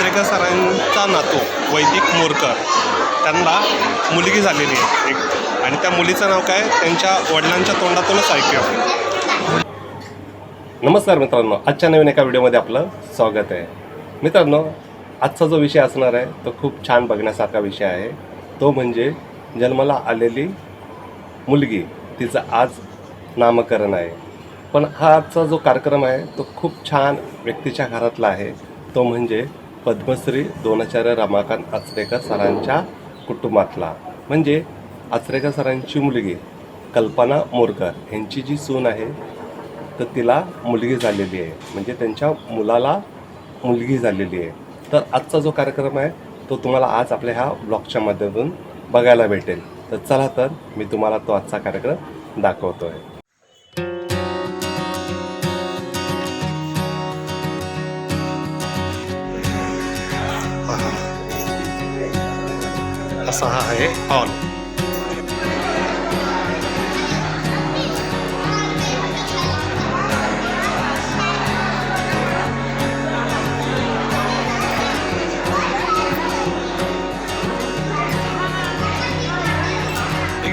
आचरेकर सरांचा नातू वैदिक मोरकर. त्यांना मुलगी झालेली आहे एक. आणि त्या मुलीचं नाव काय? त्यांच्या वडिलांच्या तोंडातूनच ऐकूया. नमस्कार मित्रांनो. आजच्या नवीन एका व्हिडिओमध्ये आपलं स्वागत आहे. मित्रांनो आजचा जो विषय असणार आहे तो खूप छान बघण्यासारखा विषय आहे. तो म्हणजे जन्माला आलेली मुलगी. तिचं आज नामकरण आहे. पण हा आजचा जो कार्यक्रम आहे तो खूप छान व्यक्तीच्या घरातला आहे. तो म्हणजे पद्मश्री दोनाचार्य रमाकांत आचरेकर सरांच्या कुटुंबातला. म्हणजे आचरेकर सरांची मुलगी कल्पना मोरकर यांची जी सून आहे तर तिला मुलगी झालेली आहे. म्हणजे त्यांच्या मुलाला मुलगी झालेली आहे. तर आजचा जो कार्यक्रम आहे तो तुम्हाला आज आपल्या ह्या ब्लॉगच्या माध्यमातून बघायला भेटेल. तर चला तर मी तुम्हाला तो आजचा कार्यक्रम दाखवतो आहे असा हा आहे हॉल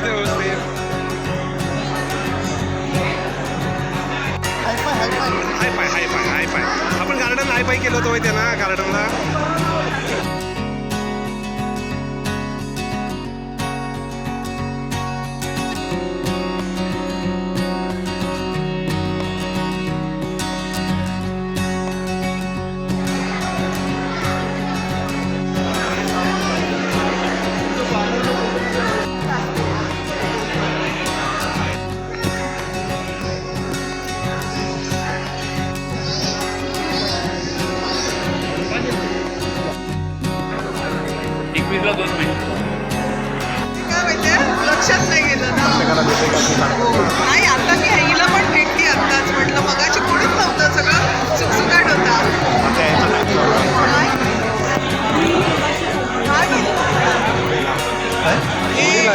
व्यवस्थित हाय पाय हाय पाय हाय पाय आपण गार्डन हाय पाय केलं होतं माहिती आहे ना गार्डनला नाही आता मी हिला पण भेटली आत्ताच म्हटलं मगाची कोणीच नव्हतं सगळं सुकसुकाट होता नाही. नाही. ए,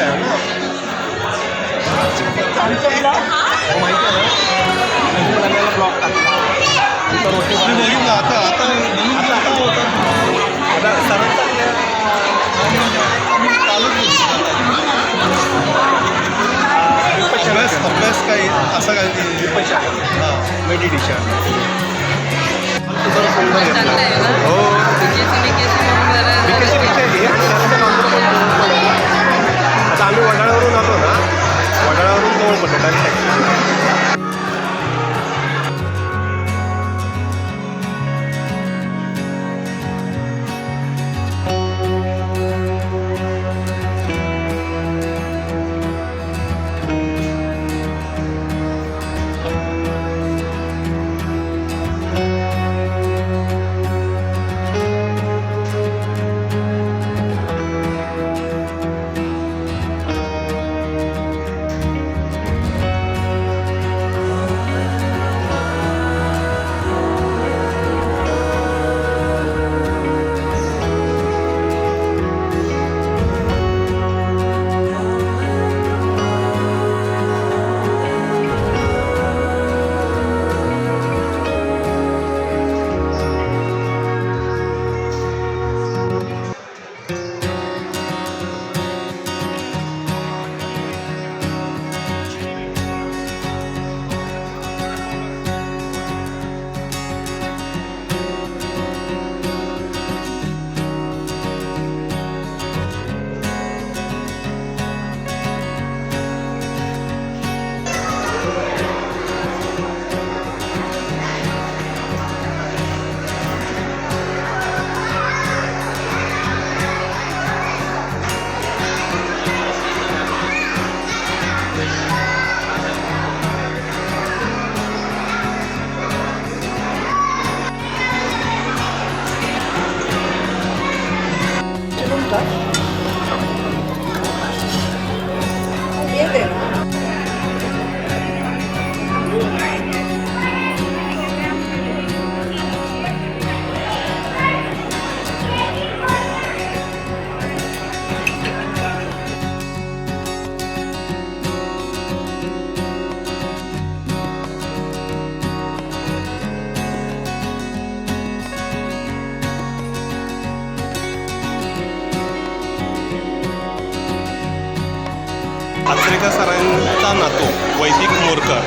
त्यांचा नातू वैदिक मोरकर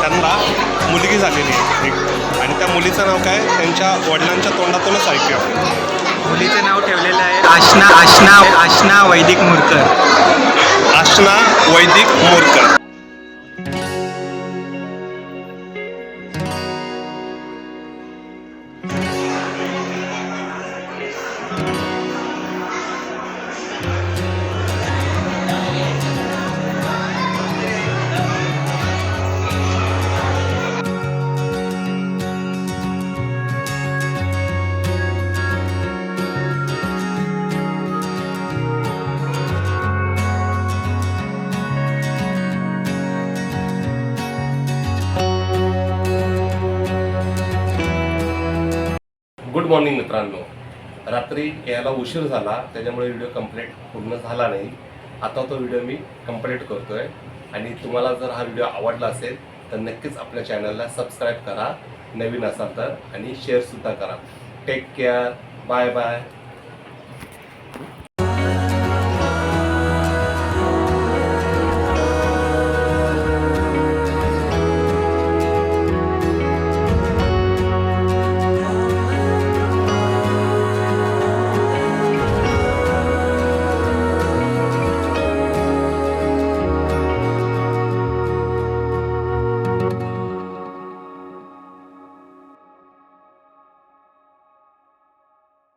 त्यांना मुलगी झालेली आहे. एक आणि त्या मुलीचं नाव काय? त्यांच्या वडिलांच्या तोंडातूनच ऐकूया. मुलीचं नाव ठेवलेलं आहे आशना आशना आशना वैदिक मुरकर. आशना वैदिक मोरकर. मॉर्निंग मित्रांनो. रात्री यायला उशीर झाला त्याच्यामुळे व्हिडिओ कंप्लीट पूर्ण झाला नाही. आता तो व्हिडिओ मी कंप्लेंट करतो आहे आणि तुम्हाला जर हा व्हिडिओ आवडला असेल तर नक्कीच आपल्या चॅनलला सबस्क्राईब करा. नवीन असाल तर आणि शेअरसुद्धा करा. Take care bye bye